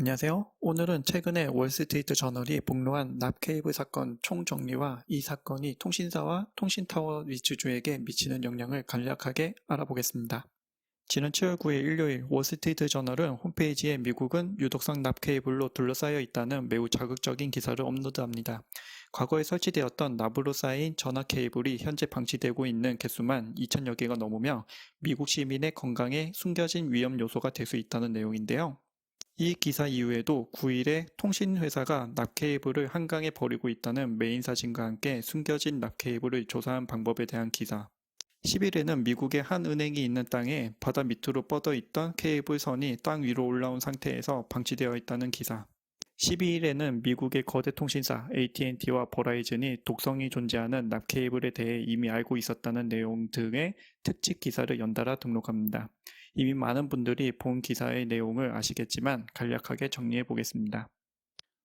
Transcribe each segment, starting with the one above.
안녕하세요. 오늘은 최근에 월스트리트 저널이 폭로한 납케이블 사건 총정리와 이 사건이 통신사와 통신타워 위주주에게 미치는 영향을 간략하게 알아보겠습니다. 지난 7월 9일 일요일 월스트리트 저널은 홈페이지에 미국은 유독성 납케이블로 둘러싸여 있다는 매우 자극적인 기사를 업로드합니다. 과거에 설치되었던 납으로 쌓인 전화 케이블이 현재 방치되고 있는 개수만 2천여 개가 넘으며 미국 시민의 건강에 숨겨진 위험 요소가 될 수 있다는 내용인데요. 이 기사 이후에도 9일에 통신회사가 납케이블을 한강에 버리고 있다는 메인 사진과 함께 숨겨진 납케이블을 조사한 방법에 대한 기사. 10일에는 미국의 한 은행이 있는 땅에 바다 밑으로 뻗어 있던 케이블 선이 땅 위로 올라온 상태에서 방치되어 있다는 기사. 12일에는 미국의 거대 통신사 AT&T와 버라이즌이 독성이 존재하는 납케이블에 대해 이미 알고 있었다는 내용 등의 특집 기사를 연달아 등록합니다. 이미 많은 분들이 본 기사의 내용을 아시겠지만 간략하게 정리해 보겠습니다.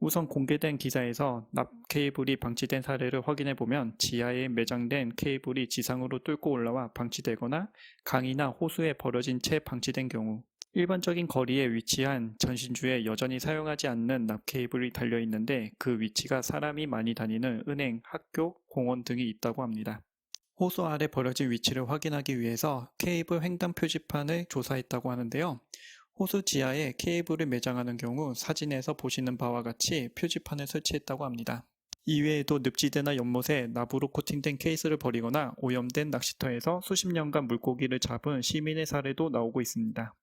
우선 공개된 기사에서 납 케이블이 방치된 사례를 확인해 보면 지하에 매장된 케이블이 지상으로 뚫고 올라와 방치되거나 강이나 호수에 버려진 채 방치된 경우 일반적인 거리에 위치한 전신주에 여전히 사용하지 않는 납 케이블이 달려 있는데 그 위치가 사람이 많이 다니는 은행, 학교, 공원 등이 있다고 합니다. 호수 아래 버려진 위치를 확인하기 위해서 케이블 횡단 표지판을 조사했다고 하는데요. 호수 지하에 케이블을 매장하는 경우 사진에서 보시는 바와 같이 표지판을 설치했다고 합니다. 이외에도 늪지대나 연못에 나무로 코팅된 케이스를 버리거나 오염된 낚시터에서 수십 년간 물고기를 잡은 시민의 사례도 나오고 있습니다.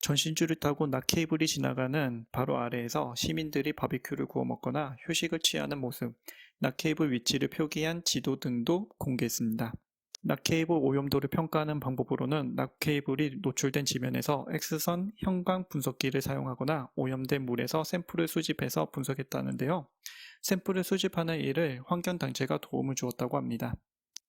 전신줄을 타고 낙 케이블이 지나가는 바로 아래에서 시민들이 바비큐를 구워 먹거나 휴식을 취하는 모습, 낙 케이블 위치를 표기한 지도 등도 공개했습니다. 낙 케이블 오염도를 평가하는 방법으로는 낙 케이블이 노출된 지면에서 X선 형광 분석기를 사용하거나 오염된 물에서 샘플을 수집해서 분석했다는데요. 샘플을 수집하는 일을 환경단체가 도움을 주었다고 합니다.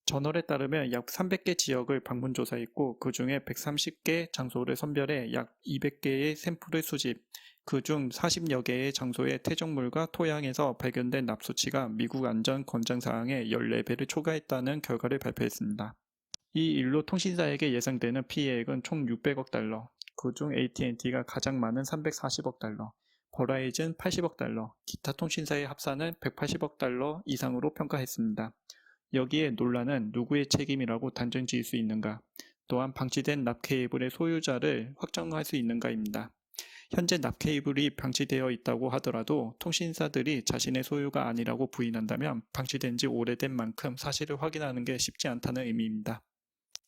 저널에 따르면 약 300개 지역을 방문 조사했고 그 중에 130개 장소를 선별해 약 200개의 샘플을 수집, 그 중 40여 개의 장소의 퇴적물과 토양에서 발견된 납수치가 미국 안전 권장 사항의 14배를 초과했다는 결과를 발표했습니다. 이 일로 통신사에게 예상되는 피해액은 총 600억 달러, 그 중 AT&T가 가장 많은 340억 달러, 버라이즌 80억 달러, 기타 통신사의 합산은 180억 달러 이상으로 평가했습니다. 여기에 논란은 누구의 책임이라고 단정 지을 수 있는가, 또한 방치된 납 케이블의 소유자를 확정할 수 있는가입니다. 현재 납 케이블이 방치되어 있다고 하더라도 통신사들이 자신의 소유가 아니라고 부인한다면 방치된 지 오래된 만큼 사실을 확인하는 게 쉽지 않다는 의미입니다.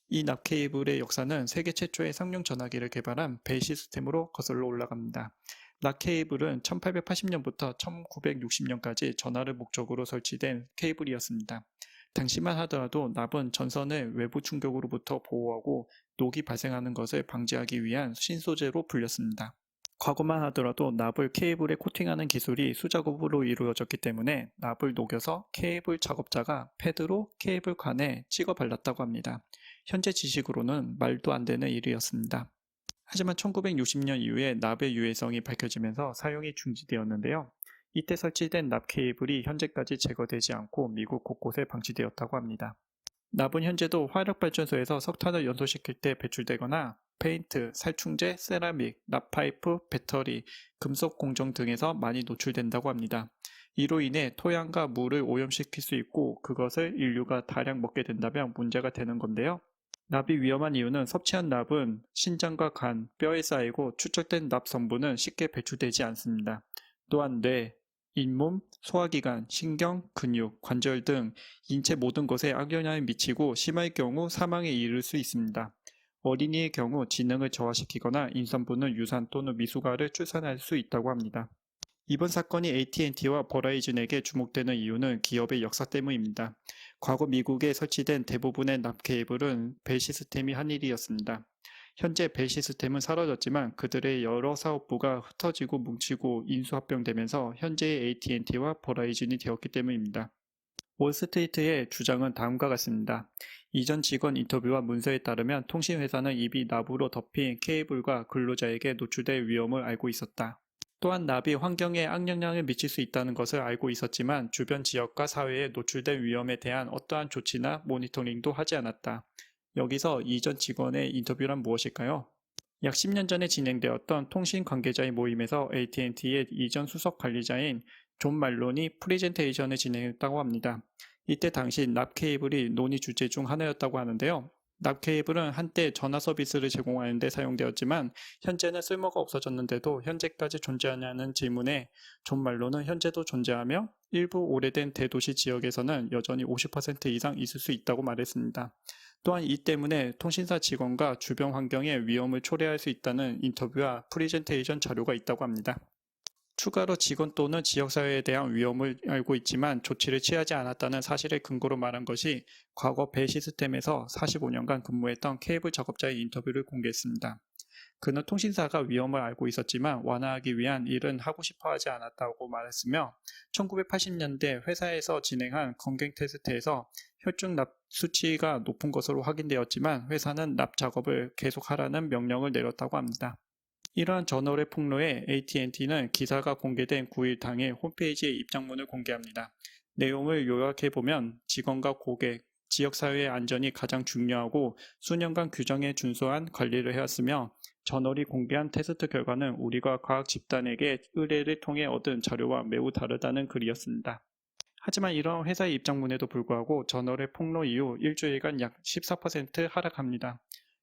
이 납 케이블의 역사는 세계 최초의 상용 전화기를 개발한 벨 시스템으로 거슬러 올라갑니다. 납 케이블은 1880년부터 1960년까지 전화를 목적으로 설치된 케이블이었습니다. 당시만 하더라도 납은 전선을 외부 충격으로부터 보호하고 녹이 발생하는 것을 방지하기 위한 신소재로 불렸습니다. 과거만 하더라도 납을 케이블에 코팅하는 기술이 수작업으로 이루어졌기 때문에 납을 녹여서 케이블 작업자가 패드로 케이블 관에 찍어 발랐다고 합니다. 현재 지식으로는 말도 안 되는 일이었습니다. 하지만 1960년 이후에 납의 유해성이 밝혀지면서 사용이 중지되었는데요. 이때 설치된 납 케이블이 현재까지 제거되지 않고 미국 곳곳에 방치되었다고 합니다. 납은 현재도 화력발전소에서 석탄을 연소시킬 때 배출되거나 페인트, 살충제, 세라믹, 납파이프, 배터리, 금속 공정 등에서 많이 노출된다고 합니다. 이로 인해 토양과 물을 오염시킬 수 있고 그것을 인류가 다량 먹게 된다면 문제가 되는 건데요. 납이 위험한 이유는 섭취한 납은 신장과 간, 뼈에 쌓이고 축적된 납 성분은 쉽게 배출되지 않습니다. 또한 뇌, 잇몸, 소화기관, 신경, 근육, 관절 등 인체 모든 것에 악영향을 미치고 심할 경우 사망에 이를 수 있습니다. 어린이의 경우 지능을 저하시키거나 임산부는 유산 또는 미숙아를 출산할 수 있다고 합니다. 이번 사건이 AT&T와 버라이즌에게 주목되는 이유는 기업의 역사 때문입니다. 과거 미국에 설치된 대부분의 납 케이블은 벨 시스템이 한 일이었습니다. 현재 벨 시스템은 사라졌지만 그들의 여러 사업부가 흩어지고 뭉치고 인수합병되면서 현재의 AT&T와 버라이즌이 되었기 때문입니다. 월스트리트의 주장은 다음과 같습니다. 이전 직원 인터뷰와 문서에 따르면 통신회사는 입이 납으로 덮인 케이블과 근로자에게 노출될 위험을 알고 있었다. 또한 납이 환경에 악영향을 미칠 수 있다는 것을 알고 있었지만 주변 지역과 사회에 노출될 위험에 대한 어떠한 조치나 모니터링도 하지 않았다. 여기서 이전 직원의 인터뷰란 무엇일까요? 약 10년 전에 진행되었던 통신 관계자의 모임에서 AT&T의 이전 수석 관리자인 존 말론이 프리젠테이션을 진행했다고 합니다. 이때 당시 납 케이블이 논의 주제 중 하나였다고 하는데요. 납 케이블은 한때 전화 서비스를 제공하는 데 사용되었지만 현재는 쓸모가 없어졌는데도 현재까지 존재하냐는 질문에 존 말로는 현재도 존재하며 일부 오래된 대도시 지역에서는 여전히 50% 이상 있을 수 있다고 말했습니다. 또한 이 때문에 통신사 직원과 주변 환경에 위험을 초래할 수 있다는 인터뷰와 프리젠테이션 자료가 있다고 합니다. 추가로 직원 또는 지역사회에 대한 위험을 알고 있지만 조치를 취하지 않았다는 사실을 근거로 말한 것이 과거 배 시스템에서 45년간 근무했던 케이블 작업자의 인터뷰를 공개했습니다. 그는 통신사가 위험을 알고 있었지만 완화하기 위한 일은 하고 싶어 하지 않았다고 말했으며 1980년대 회사에서 진행한 건강 테스트에서 혈중 납 수치가 높은 것으로 확인되었지만 회사는 납 작업을 계속하라는 명령을 내렸다고 합니다. 이러한 저널의 폭로에 AT&T는 기사가 공개된 9일 당일 홈페이지에 입장문을 공개합니다. 내용을 요약해보면 직원과 고객, 지역사회의 안전이 가장 중요하고 수년간 규정에 준수한 관리를 해왔으며 저널이 공개한 테스트 결과는 우리가 과학 집단에게 의뢰를 통해 얻은 자료와 매우 다르다는 글이었습니다. 하지만 이런 회사의 입장문에도 불구하고 저널의 폭로 이후 일주일간 약 14% 하락합니다.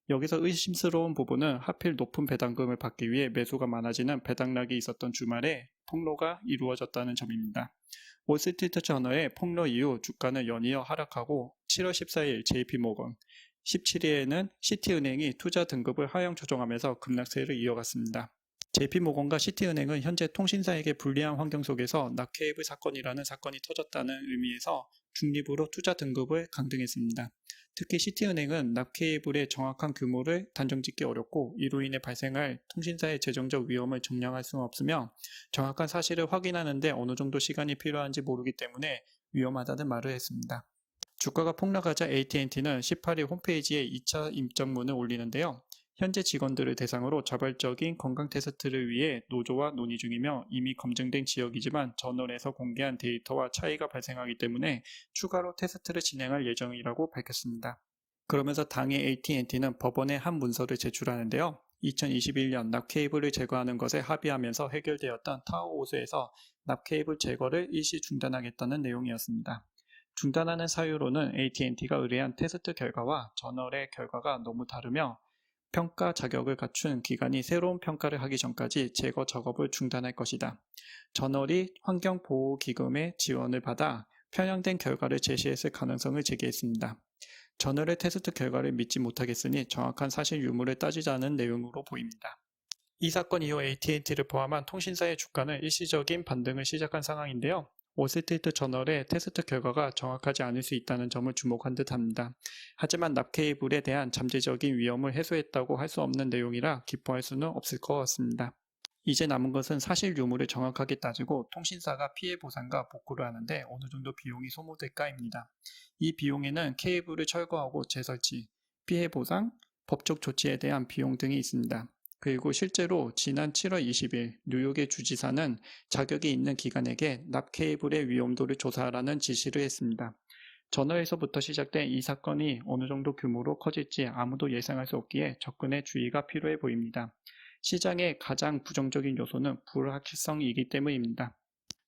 여기서 의심스러운 부분은 하필 높은 배당금을 받기 위해 매수가 많아지는 배당락이 있었던 주말에 폭로가 이루어졌다는 점입니다. 월스트리트 저널의 폭로 이후 주가는 연이어 하락하고 7월 14일 JP모건, 17일에는 시티은행이 투자 등급을 하향 조정하면서 급락세를 이어갔습니다. JP모건과 시티은행은 현재 통신사에게 불리한 환경 속에서 낙케이블 사건이라는 사건이 터졌다는 의미에서 중립으로 투자 등급을 강등했습니다. 특히 시티은행은 납케이블의 정확한 규모를 단정짓기 어렵고 이로 인해 발생할 통신사의 재정적 위험을 정량할 수는 없으며 정확한 사실을 확인하는데 어느 정도 시간이 필요한지 모르기 때문에 위험하다는 말을 했습니다. 주가가 폭락하자 AT&T는 18일 홈페이지에 2차 입장문을 올리는데요. 현재 직원들을 대상으로 자발적인 건강 테스트를 위해 노조와 논의 중이며 이미 검증된 지역이지만 저널에서 공개한 데이터와 차이가 발생하기 때문에 추가로 테스트를 진행할 예정이라고 밝혔습니다. 그러면서 당의 AT&T는 법원에 한 문서를 제출하는데요. 2021년 납케이블을 제거하는 것에 합의하면서 해결되었던 타워 호수에서 납케이블 제거를 일시 중단하겠다는 내용이었습니다. 중단하는 사유로는 AT&T가 의뢰한 테스트 결과와 저널의 결과가 너무 다르며 평가 자격을 갖춘 기관이 새로운 평가를 하기 전까지 제거 작업을 중단할 것이다. 저널이 환경보호기금의 지원을 받아 편향된 결과를 제시했을 가능성을 제기했습니다. 저널의 테스트 결과를 믿지 못하겠으니 정확한 사실 유무를 따지자는 내용으로 보입니다. 이 사건 이후 AT&T를 포함한 통신사의 주가는 일시적인 반등을 시작한 상황인데요. 월스트리트 저널의 테스트 결과가 정확하지 않을 수 있다는 점을 주목한 듯 합니다. 하지만 납케이블에 대한 잠재적인 위험을 해소했다고 할 수 없는 내용이라 기뻐할 수는 없을 것 같습니다. 이제 남은 것은 사실 유무를 정확하게 따지고 통신사가 피해 보상과 복구를 하는데 어느 정도 비용이 소모될까입니다. 이 비용에는 케이블을 철거하고 재설치, 피해 보상, 법적 조치에 대한 비용 등이 있습니다. 그리고 실제로 지난 7월 20일 뉴욕의 주지사는 자격이 있는 기관에게 납 케이블의 위험도를 조사하라는 지시를 했습니다. 전화에서부터 시작된 이 사건이 어느 정도 규모로 커질지 아무도 예상할 수 없기에 접근에 주의가 필요해 보입니다. 시장의 가장 부정적인 요소는 불확실성이기 때문입니다.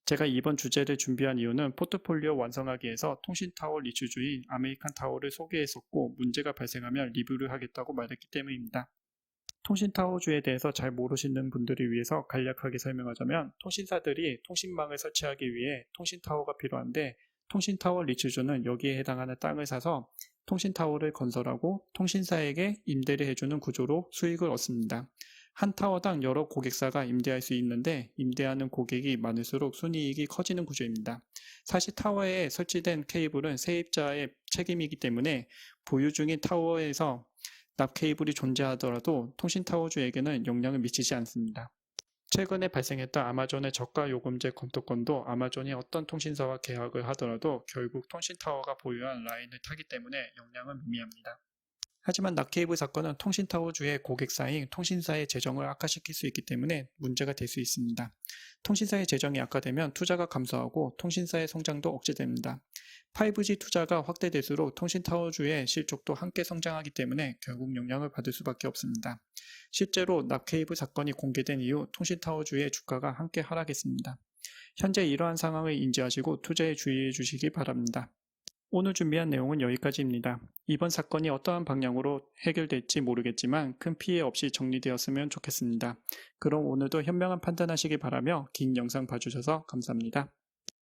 제가 이번 주제를 준비한 이유는 포트폴리오 완성하기 위해서 통신타워 리츠주인 아메리칸 타워를 소개했었고 문제가 발생하면 리뷰를 하겠다고 말했기 때문입니다. 통신타워주에 대해서 잘 모르시는 분들을 위해서 간략하게 설명하자면 통신사들이 통신망을 설치하기 위해 통신타워가 필요한데 통신타워 리츠주는 여기에 해당하는 땅을 사서 통신타워를 건설하고 통신사에게 임대를 해주는 구조로 수익을 얻습니다. 한 타워당 여러 고객사가 임대할 수 있는데 임대하는 고객이 많을수록 순이익이 커지는 구조입니다. 사실 타워에 설치된 케이블은 세입자의 책임이기 때문에 보유 중인 타워에서 납 케이블이 존재하더라도 통신타워주에게는 영향을 미치지 않습니다. 최근에 발생했던 아마존의 저가 요금제 검토권도 아마존이 어떤 통신사와 계약을 하더라도 결국 통신타워가 보유한 라인을 타기 때문에 영향은 미미합니다. 하지만 납케이브 사건은 통신타워주의 고객사인 통신사의 재정을 악화시킬 수 있기 때문에 문제가 될 수 있습니다. 통신사의 재정이 악화되면 투자가 감소하고 통신사의 성장도 억제됩니다. 5G 투자가 확대될수록 통신타워주의 실적도 함께 성장하기 때문에 결국 영향을 받을 수밖에 없습니다. 실제로 납케이브 사건이 공개된 이후 통신타워주의 주가가 함께 하락했습니다. 현재 이러한 상황을 인지하시고 투자에 주의해 주시기 바랍니다. 오늘 준비한 내용은 여기까지입니다. 이번 사건이 어떠한 방향으로 해결될지 모르겠지만 큰 피해 없이 정리되었으면 좋겠습니다. 그럼 오늘도 현명한 판단하시기 바라며 긴 영상 봐주셔서 감사합니다.